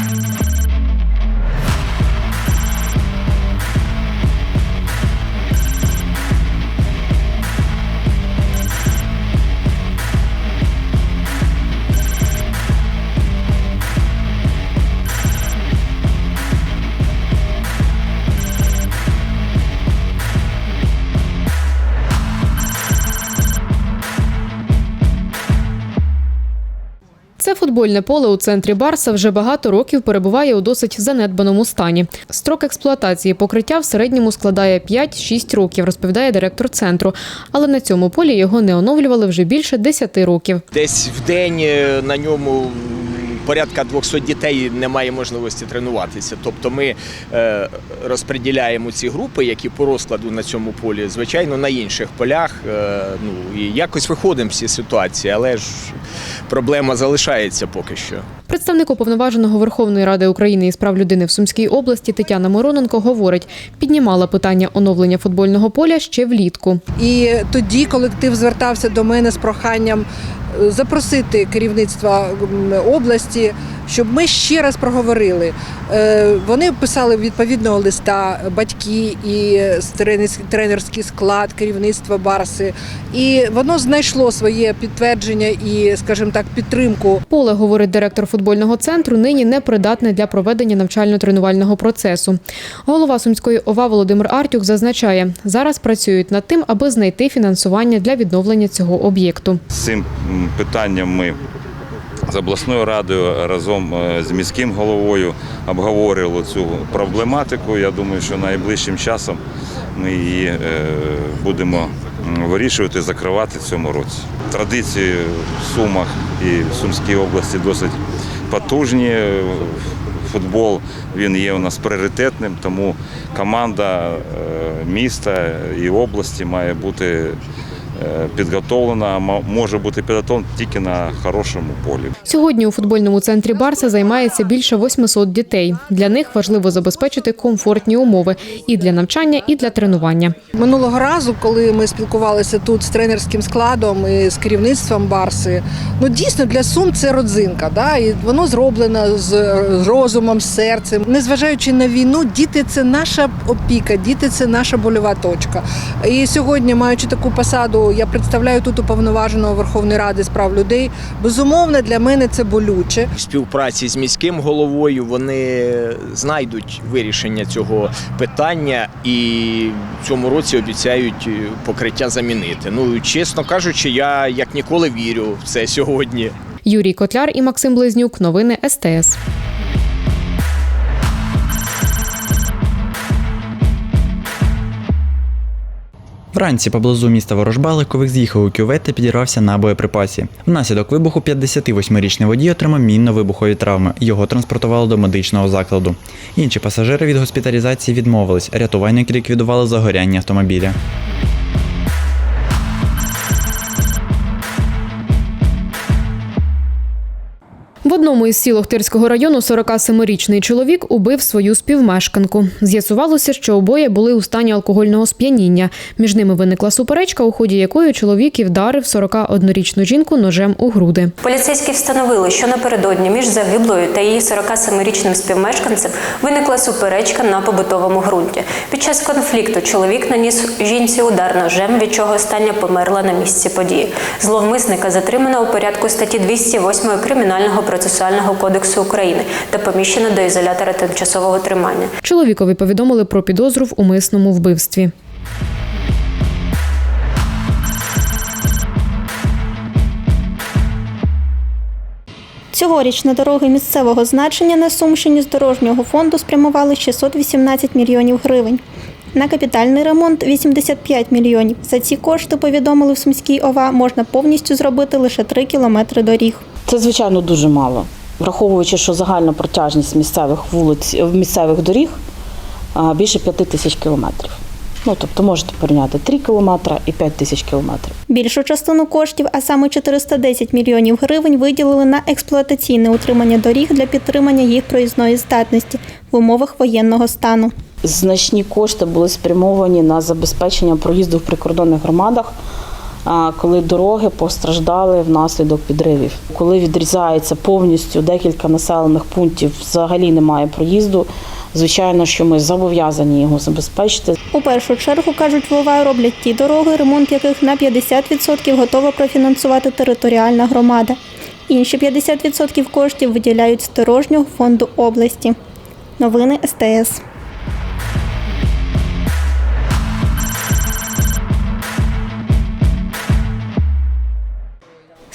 Це футбольне поле у центрі Барса вже багато років перебуває у досить занедбаному стані. Строк експлуатації покриття в середньому складає 5-6 років, розповідає директор центру. Але на цьому полі його не оновлювали вже більше 10 років. Десь в день е, на ньому порядка 200 дітей немає можливості тренуватися. Тобто ми е, розподіляємо ці групи, які по розкладу на цьому полі, звичайно, на інших полях. Е, ну і якось виходимо з цієї ситуації, але ж проблема залишається поки що. Представник уповноваженого Верховної Ради України із прав людини в Сумській області Тетяна Мороненко говорить, піднімала питання оновлення футбольного поля ще влітку. І тоді колектив звертався до мене з проханням запросити керівництво м, області, щоб ми ще раз проговорили. Е, Вони писали відповідного листа батьки і тренерський- тренерський склад керівництва Барси. І воно знайшло своє підтвердження і, скажімо так, підтримку Поле, говорить директор футбольного центру, нині не придатне для проведення навчально-тренувального процесу. Голова Сумської ОВА Володимир Артюк зазначає, зараз працюють над тим, аби знайти фінансування для відновлення цього об'єкту. З питанням ми з обласною радою разом е, з міським головою обговорювали цю проблематику. Я думаю, що найближчим часом ми її е, будемо вирішувати, закривати в цьому році. Традиції в Сумах і в Сумській області досить потужні. Футбол він є у нас пріоритетним, тому команда е, міста і області має бути е, підготовлена, мо- може бути підготовлена тільки на хорошому полі. Сьогодні у футбольному центрі Барса займається більше 800 дітей. Для них важливо забезпечити комфортні умови і для навчання, і для тренування. Минулого разу, коли ми спілкувалися тут з тренерським складом і з керівництвом Барси, ну дійсно для Сум це родзинка, да? і воно зроблено з, з розумом, з серцем. Незважаючи на війну, діти це наша опіка, діти це наша больова точка. І сьогодні, маючи таку посаду, я представляю тут уповноваженого Верховної Ради з прав людей. Безумовно, для мене це болюче. В співпраці з міським головою вони знайдуть вирішення цього питання і в цьому році обіцяють е, покриття замінити. Ну чесно кажучи, я як ніколи вірю в це сьогодні. Юрій Котляр і Максим Близнюк. Новини СТС. Вранці поблизу міста Ворожба легковик з'їхав у кювет та підірвався на боєприпасі. Внаслідок вибуху 58-річний водій отримав мінно-вибухові травми. Його транспортували до медичного закладу. Інші пасажири від госпіталізації відмовились. Рятувальники ліквідували загоряння автомобіля. В одному із сіл Охтирського району 47-річний чоловік убив свою співмешканку. З'ясувалося, що обоє були у стані алкогольного сп'яніння. Між ними виникла суперечка, у ході якої чоловік і вдарив 41-річну жінку ножем у груди. Поліцейські встановили, що напередодні між загиблою та її 47-річним співмешканцем виникла суперечка на побутовому ґрунті. Під час конфлікту чоловік наніс жінці удар ножем, від чого остання померла на місці події. Зловмисника затримано у порядку статті 208 Кримінального процесуального кодексу України та поміщено до ізолятора тимчасового тримання. Чоловікові повідомили про підозру в умисному вбивстві. Цьогоріч на дороги місцевого значення на Сумщині з дорожнього фонду спрямували 618 мільйонів гривень. На капітальний ремонт 85 мільйонів. За ці кошти, повідомили в Сумській ОВА, можна повністю зробити лише 3 кілометри доріг. Це звичайно дуже мало, враховуючи, що загальна протяжність місцевих вулиць місцевих доріг більше п'яти тисяч кілометрів. Ну тобто можете порівняти 3 кілометри і 5 тисяч кілометрів. Більшу частину коштів, а саме 410 мільйонів гривень, виділили на експлуатаційне утримання доріг для підтримання їх проїзної здатності в умовах воєнного стану. Значні кошти були спрямовані на забезпечення проїзду в прикордонних громадах коли дороги постраждали внаслідок підривів. Коли відрізається повністю декілька населених пунктів, взагалі немає проїзду. Звичайно, що ми зобов'язані його забезпечити. У першу чергу, кажуть в ОВА, роблять ті дороги, ремонт яких на 50% готова профінансувати територіальна громада. Інші 50% коштів виділяють з дорожнього фонду області. Новини СТС.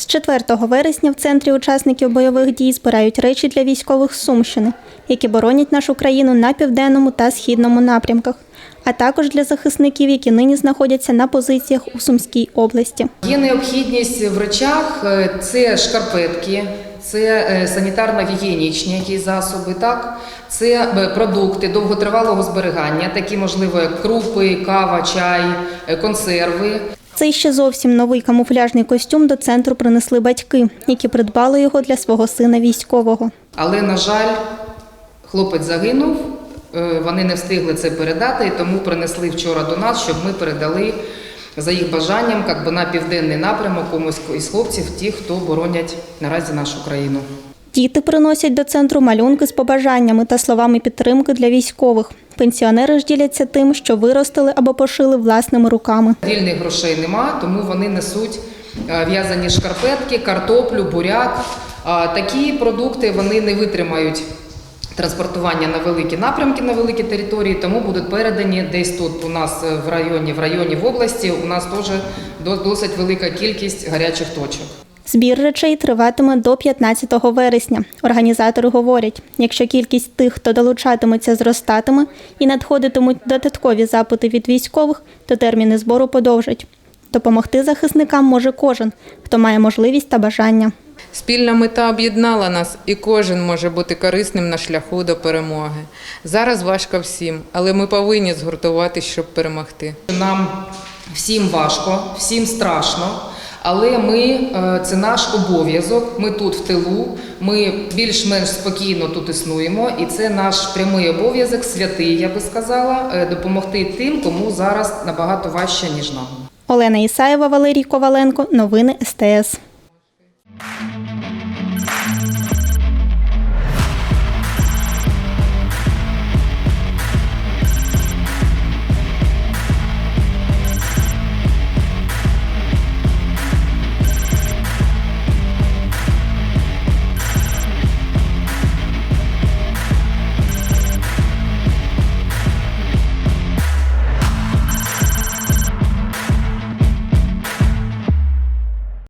З 4 вересня в центрі учасників бойових дій збирають речі для військових з Сумщини, які боронять нашу країну на південному та східному напрямках, а також для захисників, які нині знаходяться на позиціях у Сумській області. Є необхідність в речах е, це шкарпетки, це е, санітарно-гігієнічні якісь засоби, так? це е, продукти довготривалого зберігання, такі можливо, як крупи, кава, чай, консерви. Цей ще зовсім новий камуфляжний костюм до центру принесли батьки, які придбали його для свого сина військового. Але, на жаль, хлопець загинув, е, вони не встигли це передати, і тому принесли вчора до нас, щоб ми передали за їх бажанням як би, на південний напрямок комусь із хлопців, ті, хто боронять наразі нашу країну. Діти приносять до центру малюнки з побажаннями та словами підтримки для військових. Пенсіонери ж діляться тим, що виростили або пошили власними руками. Вільних грошей нема, тому вони несуть е, в'язані шкарпетки, картоплю, буряк. А Такі продукти вони не витримають транспортування на великі напрямки, на великі території, тому будуть передані десь тут у нас е, в районі, в районі в області. У нас теж досить велика кількість гарячих точок. Збір речей триватиме до 15 вересня. Організатори говорять, якщо кількість тих, хто долучатиметься, зростатиме і надходитимуть додаткові запити від військових, то терміни збору подовжать. Допомогти захисникам може кожен, хто має можливість та бажання. Спільна мета об'єднала нас, і кожен може бути корисним на шляху до перемоги. Зараз важко всім, але ми повинні згуртуватись, щоб перемогти. Нам всім важко, всім страшно. Але ми е, це наш обов'язок. Ми тут в тилу. Ми більш-менш спокійно тут існуємо, і це наш прямий обов'язок, святий, я би сказала, е, допомогти тим, кому зараз набагато важче ніж нам. Олена Ісаєва, Валерій Коваленко. Новини СТС.